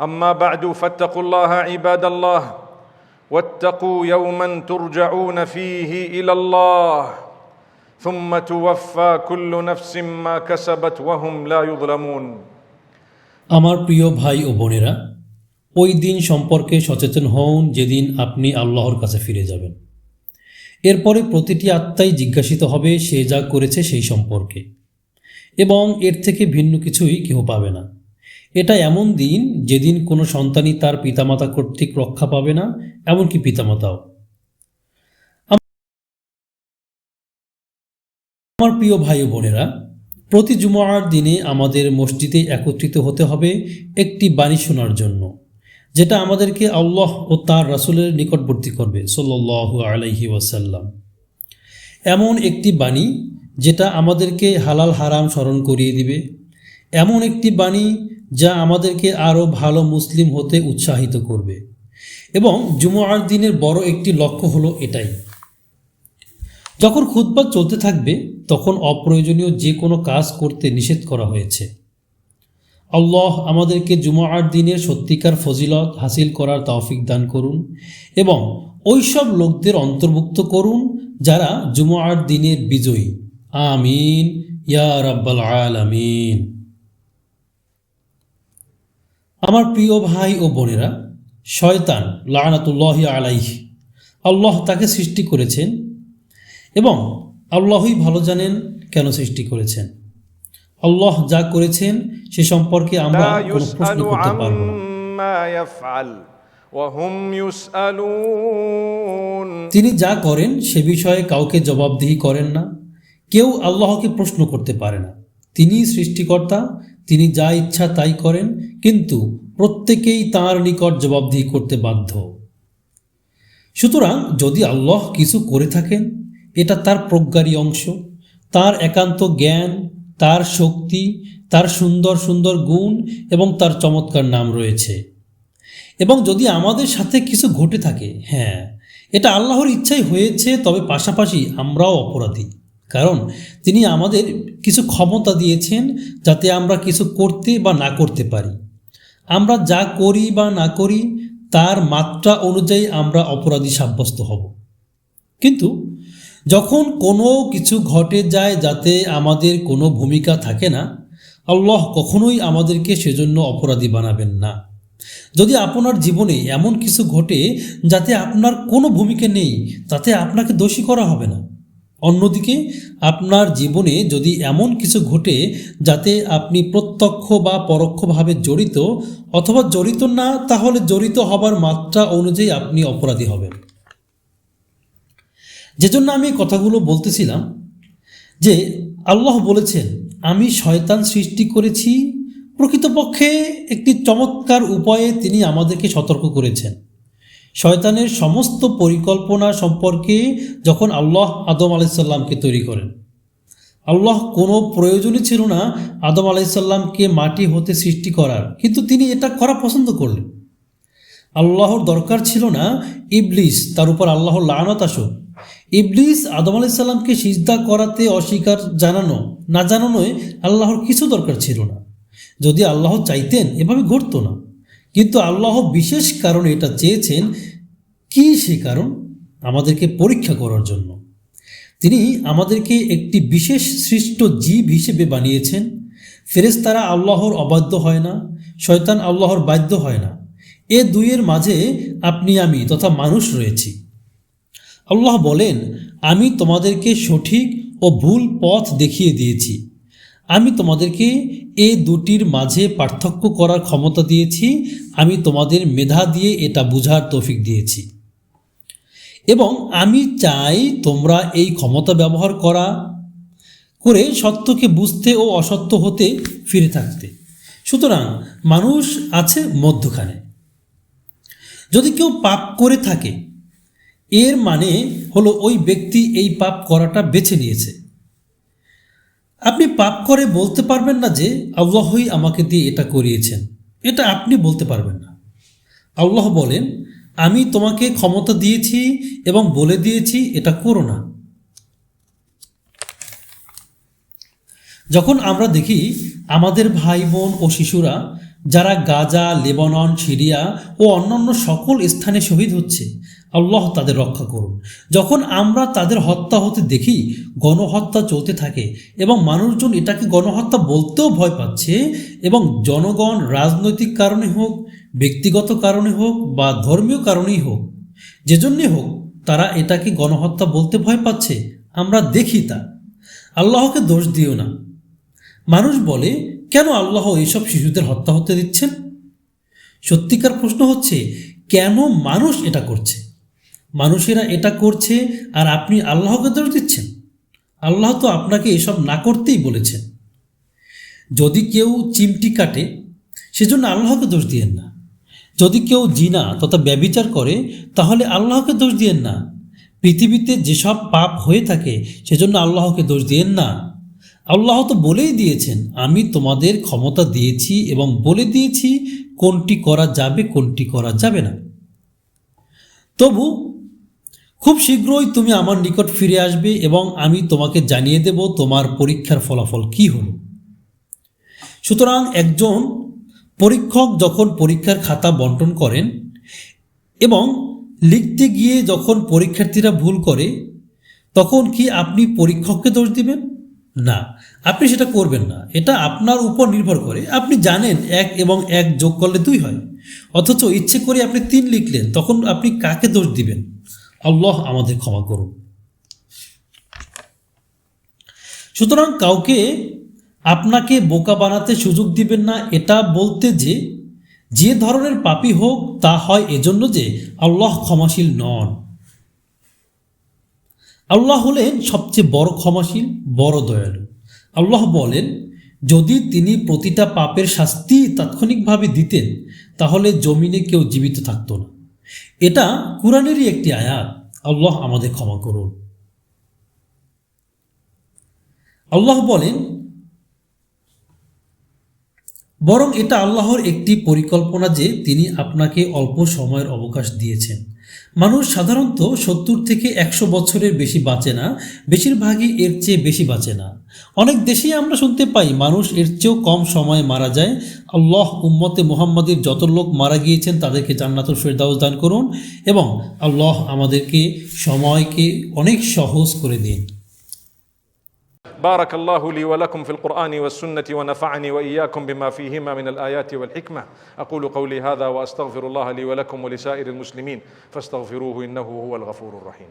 اما بعد فاتقوا الله عباد الله واتقوا يوما ترجعون فيه الى الله ثم توفى كل نفس ما كسبت وهم لا يظلمون আমার প্রিয় ভাই ও বোনেরা ওই দিন সম্পর্কে সচেতন হন যেদিন আপনি আল্লাহর কাছে ফিরে যাবেন এরপরে প্রতিটি আত্মাই জিজ্ঞাসিত হবে সে যা করেছে সেই সম্পর্কে এবং এর থেকে ভিন্ন কিছুই কেউ পাবে না এটা এমন দিন যেদিন কোনো সন্তানই তার পিতামাতা কর্তৃক রক্ষা পাবে না, এমনকি পিতামাতাও। আমার প্রিয় ভাই বোনেরা, প্রতি জুমার দিনে আমাদের মসজিদে একত্রিত হতে হবে একটি বাণী শোনার জন্য, যেটা আমাদেরকে আল্লাহ ও তার রাসূলের নিকটবর্তী করবে সল্লাহ আলাইহি ওয়াসাল্লাম। এমন একটি বাণী যেটা আমাদেরকে হালাল হারাম স্মরণ করিয়ে দিবে। এমন একটি বাণী যা আমাদেরকে আরও ভালো মুসলিম হতে উৎসাহিত করবে। এবং জুমার দিনের বড় একটি লক্ষ্য হলো এটাই। যখন খুতবা চলতে থাকবে, তখন অপ্রয়োজনীয় যে কোনো কাজ করতে নিষেধ করা হয়েছে। আল্লাহ আমাদেরকে জুমার দিনের সত্যিকার ফজিলত হাসিল করার তৌফিক দান করুন এবং ওইসব লোকদের অন্তর্ভুক্ত করুন যারা জুমার দিনের বিজয়ী। আমিন। ইয়া রাব্বাল আলামিন। আমার প্রিয় ভাই ও বোনেরা শয়তান লানাতুল্লাহ আলাইহ আল্লাহ তাকে সৃষ্টি করেছেন এবং আল্লাহই ভালো জানেন কেন সৃষ্টি করেছেন। আল্লাহ যা করেছেন সে সম্পর্কে আমরা প্রশ্ন করতে পারব তিনি যা করেন সে বিষয়ে কাউকে জবাবদিহি করেন না কেউ আল্লাহকে প্রশ্ন করতে পারে না। তিনি সৃষ্টিকর্তা তিনি যা ইচ্ছা তাই করেন, কিন্তু প্রত্যেকেই তাঁর নিকট জবাবদিহি করতে বাধ্য। সুতরাং যদি আল্লাহ কিছু করে থাকেন, এটা তার প্রজ্ঞারই অংশ। তার একান্ত জ্ঞান, তার শক্তি, তার সুন্দর সুন্দর গুণ এবং তার চমৎকার নাম রয়েছে। এবং যদি আমাদের সাথে কিছু ঘটে থাকে হ্যাঁ এটা আল্লাহর ইচ্ছাই হয়েছে, তবে পাশাপাশি আমরাও অপরাধী। কারণ তিনি আমাদের কিছু ক্ষমতা দিয়েছেন যাতে আমরা কিছু করতে বা না করতে পারি। আমরা যা করি বা না করি, তার মাত্রা অনুযায়ী আমরা অপরাধী সাব্যস্ত হব। কিন্তু যখন কোনো কিছু ঘটে যায় যাতে আমাদের কোনো ভূমিকা থাকে না, আল্লাহ কখনোই আমাদেরকে সেজন্য অপরাধী বানাবেন না। যদি আপনার জীবনে এমন কিছু ঘটে যাতে আপনার কোনো ভূমিকা নেই, তাতে আপনাকে দোষী করা হবে না। অন্যদিকে, আপনার জীবনে যদি এমন কিছু ঘটে যাতে আপনি প্রত্যক্ষ বা পরোক্ষভাবে জড়িত অথবা জড়িত না, তাহলে জড়িত হবার মাত্রা অনুযায়ী আপনি অপরাধী হবেন। যে জন্য আমি কথাগুলো বলতেছিলাম যে, আল্লাহ বলেছেন, আমি শয়তান সৃষ্টি করেছি, প্রকৃতপক্ষে একটি চমৎকার উপায়ে তিনি আমাদেরকে সতর্ক করেছেন। শয়তানের সমস্ত পরিকল্পনা সম্পর্কে যখন আল্লাহ আদম আলাইসাল্লামকে তৈরি করেন। আল্লাহ কোনো প্রয়োজনই ছিল না আদম আলাইসাল্লামকে মাটি হতে সৃষ্টি করার, কিন্তু তিনি এটা করা পছন্দ করলেন। আল্লাহর দরকার ছিল না ইবলিস, তার উপর আল্লাহর লানত আসুক ইবলিস আদম আলাইসাল্লামকে সিজদা করাতে অস্বীকার জানানো, না জানানোয় আল্লাহর কিছু দরকার ছিল না। যদি আল্লাহ চাইতেন, এভাবে ঘটতো না। কিন্তু আল্লাহ বিশেষ কারণে এটা চেয়েছেন কি সে কারণ? আমাদেরকে পরীক্ষা করার জন্য। তিনি আমাদেরকে একটি বিশেষ সৃষ্ট জীব হিসেবে বানিয়েছেন। ফেরেশতারা আল্লাহর অবাধ্য হয় না, শয়তান আল্লাহর বাধ্য হয় না। এ দুইয়ের মাঝে আপনি আমি তথা মানুষ রয়েছি। আল্লাহ বলেন, আমি তোমাদেরকে সঠিক ও ভুল পথ দেখিয়ে দিয়েছি। আমি তোমাদেরকে এ দুটির মাঝে পার্থক্য করার ক্ষমতা দিয়েছি, আমি তোমাদের মেধা দিয়ে এটা বুঝার তৌফিক দিয়েছি। এবং আমি চাই তোমরা এই ক্ষমতা ব্যবহার করা করে সত্যকে বুঝতে ও অসত্য হতে ফিরে থাকতে। সুতরাং মানুষ আছে মধ্যখানে। যদি কেউ পাপ করে থাকে, এর মানে হলো ওই ব্যক্তি এই পাপ করাটা বেছে নিয়েছে। আপনি পাপ করে বলতে পারবেন না যে আল্লাহই আমাকে দিয়ে এটা করিয়েছেন। এটা আপনি বলতে পারবেন না। আল্লাহ বলেন, আমি তোমাকে ক্ষমতা দিয়েছি এবং বলে দিয়েছি এটা করো না। যখন আমরা দেখি আমাদের ভাই, বোন ও শিশুরা যারা গাজা, লেবানন, সিরিয়া ও অন্যান্য সকল স্থানে শহীদ হচ্ছে, আল্লাহ তাদের রক্ষা করুন। যখন আমরা তাদের হত্যা হতে দেখি, গণহত্যা চলতে থাকে এবং মানুষজন এটাকে গণহত্যা বলতেও ভয় পাচ্ছে এবং জনগণ রাজনৈতিক কারণে হোক, ব্যক্তিগত কারণে হোক বা ধর্মীয় কারণেই হোক যে যেজন্যে হোক তারা এটাকে গণহত্যা বলতে ভয় পাচ্ছে, আমরা দেখি তা। আল্লাহকে দোষ দিও না। মানুষ বলে কেন আল্লাহ এইসব শিশুদের হত্যা হতে দিচ্ছেন? সত্যিকার প্রশ্ন হচ্ছে, কেন মানুষ এটা করছে? মানুষেরা এটা করছে আর আপনি আল্লাহকে দোষ দিচ্ছেন। আল্লাহ তো আপনাকে এসব না করতেই বলেছেন। যদি কেউ চিমটি কাটে, সেজন্য আল্লাহকে দোষ দিয়েন না। যদি কেউ জিনা তথা ব্যবিচার করে, তাহলে আল্লাহকে দোষ দিয়েন না। পৃথিবীতে যেসব পাপ হয়ে থাকে, সেজন্য আল্লাহকে দোষ দিয়েন না। আল্লাহ তো বলেই দিয়েছেন, আমি তোমাদের ক্ষমতা দিয়েছি এবং বলে দিয়েছি কোনটি করা যাবে, কোনটি করা যাবে না। তবু খুব শীঘ্রই তুমি আমার নিকট ফিরে আসবে এবং আমি তোমাকে জানিয়ে দেব তোমার পরীক্ষার ফলাফল কি হলো। সুতরাং একজন পরীক্ষক যখন পরীক্ষার খাতা বন্টন করেন এবং লিখতে গিয়ে যখন পরীক্ষার্থীরা ভুল করে, তখন কি আপনি পরীক্ষককে দোষ দিবেন? না, আপনি সেটা করবেন না। এটা আপনার উপর নির্ভর করে। আপনি জানেন এক এবং এক যোগ করলে দুই হয়। অথচ ইচ্ছে করে আপনি তিন লিখলেন, তখন আপনি কাকে দোষ দিবেন? আল্লাহ আমাদের ক্ষমা করুন। সুতরাং কাউকে আপনাকে বোকা বানাতে সুযোগ দিবেন না, এটা বলতে যে যে ধরনের পাপী হোক, তা হয় এজন্য যে আল্লাহ ক্ষমাশীল নন। আল্লাহ হলেন সবচেয়ে বড় ক্ষমাশীল, বড় দয়ালু। আল্লাহ বলেন, যদি তিনি প্রতিটা পাপের শাস্তি তাৎক্ষণিকভাবে দিতেন, তাহলে জমিনে কেউ জীবিত থাকতো না। এটা কোরআনেরই একটি আয়াত। আল্লাহ আমাদের ক্ষমা করুন। আল্লাহ বলেন, বরং এটা আল্লাহর একটি পরিকল্পনা যে তিনি আপনাকে অল্প সময়ের অবকাশ দিয়েছেন। মানুষ সাধারণত সত্তর থেকে একশো বছরের বেশি বাঁচে না, বেশিরভাগই এর চেয়ে বেশি বাঁচে না। অনেক দেশেই আমরা শুনতে পাই, মানুষ এর চেয়েও কম সময়ে মারা যায়। আল্লাহ উম্মতে মুহাম্মাদের যত লোক মারা গিয়েছেন, তাদেরকে জান্নাতুল ফেরদাউস দান করুন এবং আল্লাহ আমাদেরকে সময়কে অনেক সহজ করে দিন। بارك الله لي ولكم في القرآن والسنة ونفعني وإياكم بما فيهما من الآيات والحكمة أقول قولي هذا وأستغفر الله لي ولكم ولسائر المسلمين فاستغفروه إنه هو الغفور الرحيم